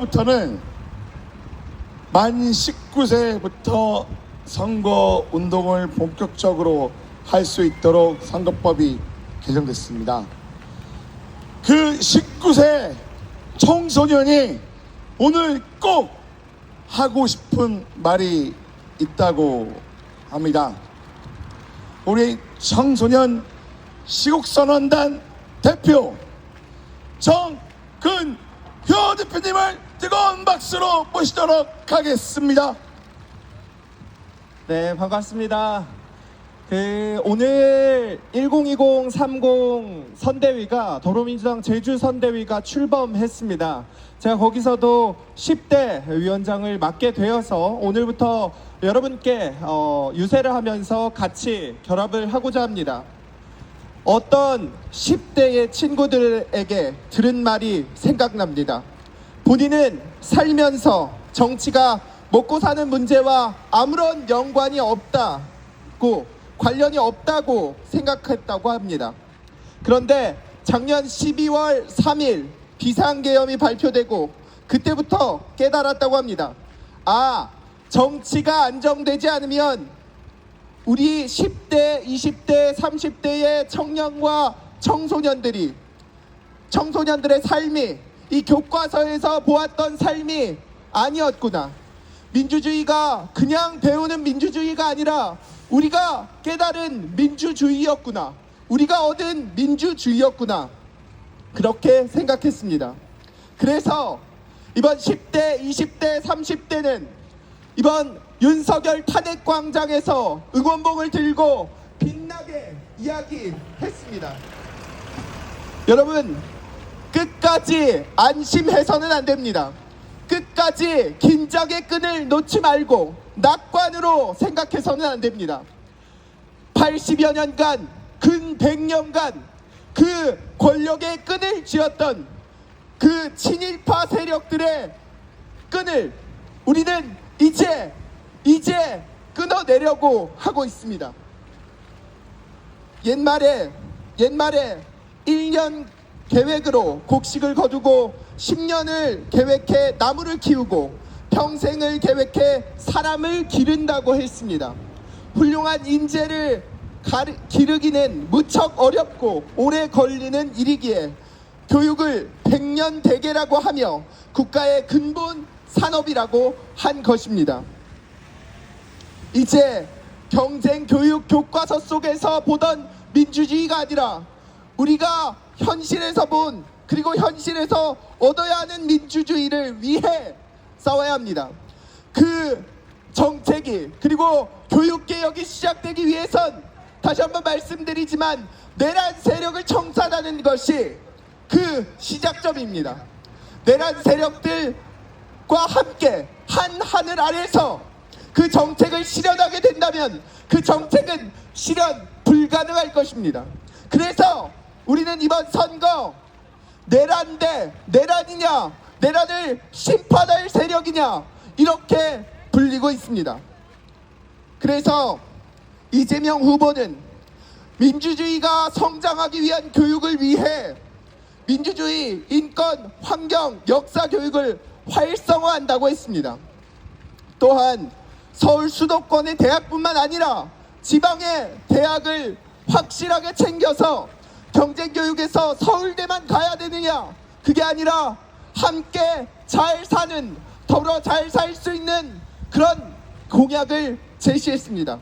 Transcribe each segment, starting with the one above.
부터는 만 19세부터 선거 운동을 본격적으로 할 수 있도록 선거법이 개정됐습니다. 그 19세 청소년이 오늘 꼭 하고 싶은 말이 있다고 합니다. 우리 청소년 시국선언단 대표 정근효 대표님을 뜨거운 박수로 모시도록 하겠습니다. 네, 반갑습니다. 그 오늘 102030 선대위가 더불어민주당 제주 선대위가 출범했습니다. 제가 거기서도 10대 위원장을 맡게 되어서 오늘부터 여러분께 어, 유세를 하면서 같이 결합을 하고자 합니다. 어떤 10대의 친구들에게 들은 말이 생각납니다. 본인은 살면서 정치가 먹고 사는 문제와 아무런 연관이 없다고 관련이 없다고 생각했다고 합니다. 그런데 작년 12월 3일 비상계엄이 발표되고 그때부터 깨달았다고 합니다. 아, 정치가 안정되지 않으면 우리 10대, 20대, 30대의 청년과 청소년들이 청소년들의 삶이 이 교과서에서 보았던 삶이 아니었구나. 민주주의가 그냥 배우는 민주주의가 아니라 우리가 깨달은 민주주의였구나. 우리가 얻은 민주주의였구나. 그렇게 생각했습니다. 그래서 이번 10대, 20대, 30대는 이번 윤석열 탄핵 광장에서 응원봉을 들고 빛나게 이야기했습니다. 여러분, 끝까지 안심해서는 안 됩니다. 끝까지 긴장의 끈을 놓지 말고 낙관으로 생각해서는 안 됩니다. 80여 년간, 근 100년간 그 권력의 끈을 쥐었던 그 친일파 세력들의 끈을 우리는 이제 이제 끊어내려고 하고 있습니다. 옛말에 옛말에 1년 계획으로 곡식을 거두고 10년을 계획해 나무를 키우고 평생을 계획해 사람을 기른다고 했습니다. 훌륭한 인재를 가르, 기르기는 무척 어렵고 오래 걸리는 일이기에 교육을 백년 대계라고 하며 국가의 근본 산업이라고 한 것입니다. 이제 경쟁 교육 교과서 속에서 보던 민주주의가 아니라 우리가 현실에서 본 그리고 현실에서 얻어야 하는 민주주의를 위해 싸워야 합니다. 그 정책이 그리고 교육 개혁이 시작되기 위해선 다시 한번 말씀드리지만 내란 세력을 청산하는 것이 그 시작점입니다. 내란 세력들과 함께 한 하늘 아래서 그 정책을 실현하게 된다면 그 정책은 실현 불가능할 것입니다. 그래서 우리는 이번 선거 내란 대 내란이냐 내란을 심판할 세력이냐 이렇게 불리고 있습니다. 그래서 이재명 후보는 민주주의가 성장하기 위한 교육을 위해 민주주의, 인권, 환경, 역사 교육을 활성화한다고 했습니다. 또한 서울 수도권의 대학뿐만 아니라 지방의 대학을 확실하게 챙겨서 경쟁 교육에서 서울대만 가야 되느냐? 그게 아니라 함께 잘 사는 더불어 잘 살 수 있는 그런 공약을 제시했습니다.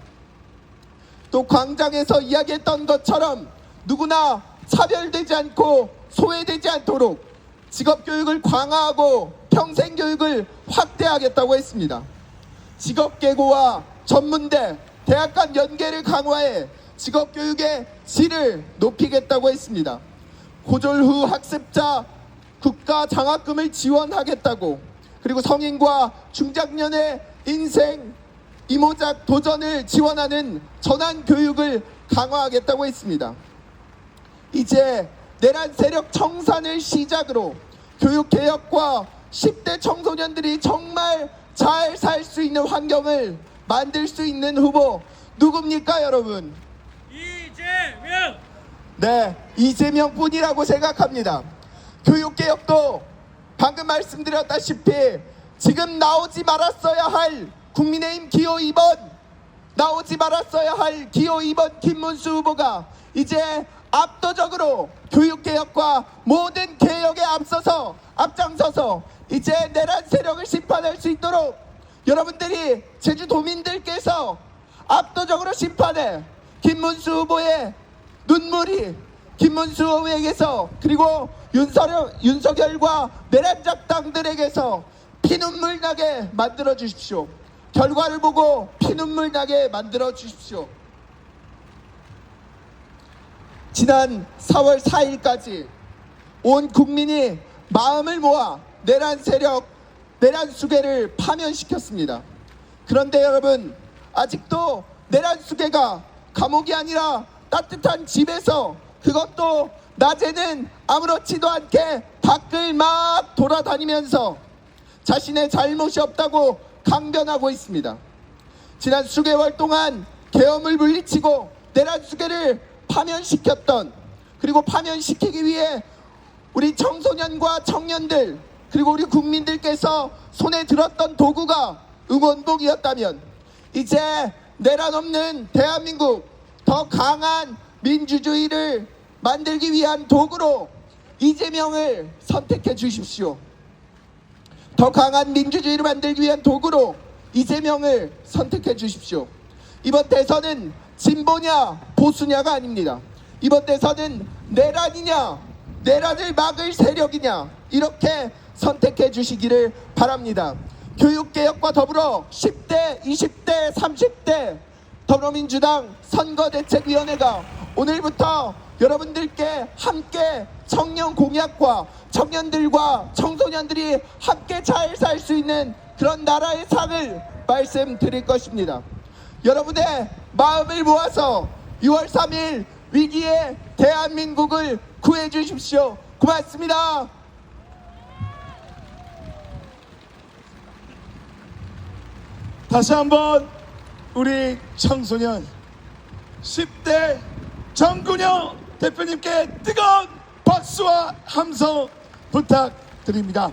또 광장에서 이야기했던 것처럼 누구나 차별되지 않고 소외되지 않도록 직업 교육을 강화하고 평생 교육을 확대하겠다고 했습니다. 직업 계고와 전문대, 대학 간 연계를 강화해 직업 교육의 질을 높이겠다고 했습니다. 고졸 후 학습자 국가 장학금을 지원하겠다고 그리고 성인과 중장년의 인생 이모작 도전을 지원하는 전환 교육을 강화하겠다고 했습니다. 이제 내란 세력 청산을 시작으로 교육 개혁과 10대 청소년들이 정말 잘 살 수 있는 환경을 만들 수 있는 후보 누굽니까 여러분? 이재명 네, 이재명 뿐이라고 생각합니다. 교육 개혁도 방금 말씀드렸다시피 지금 나오지 말았어야 할 국민의힘 기호 2번 나오지 말았어야 할 기호 2번 김문수 후보가 이제 압도적으로 교육개혁과 모든 개혁에 앞서서 앞장서서 이제 내란 세력을 심판할 수 있도록 여러분들이 제주도민들께서 압도적으로 심판해 김문수 후보의 눈물이 김문수 후보에게서 그리고 윤석열, 윤석열과 내란 작당들에게서 피눈물 나게 만들어 주십시오. 결과를 보고 피눈물 나게 만들어 주십시오. 지난 4월 4일까지 온 국민이 마음을 모아 내란 세력, 내란 수계를 파면시켰습니다. 그런데 여러분, 아직도 내란 수계가 감옥이 아니라 따뜻한 집에서 그것도 낮에는 아무렇지도 않게 밖을 막 돌아다니면서 자신의 잘못이 없다고 강변하고 있습니다. 지난 수개월 동안 계엄을 물리치고 내란 수계를 파면시켰던 그리고 파면시키기 위해 우리 청소년과 청년들 그리고 우리 국민들께서 손에 들었던 도구가 응원봉이었다면 이제 내란 없는 대한민국 더 강한 민주주의를 만들기 위한 도구로 이재명을 선택해 주십시오. 더 강한 민주주의를 만들기 위한 도구로 이재명을 선택해 주십시오. 이번 대선은 진보냐 보수냐가 아닙니다. 이번 대선은 내란이냐 내란을 막을 세력이냐 이렇게 선택해 주시기를 바랍니다. 교육개혁과 더불어 10대, 20대, 30대 더불어민주당 선거대책위원회가 오늘부터 여러분들께 함께 청년 공약과 청년들과 청소년들이 함께 잘 살 수 있는 그런 나라의 상을 말씀드릴 것입니다. 여러분의 마음을 모아서 6월 3일 위기의 대한민국을 구해 주십시오. 고맙습니다. 다시 한번 우리 청소년 10대 정근영 대표님께 뜨거운 박수와 함성 부탁드립니다.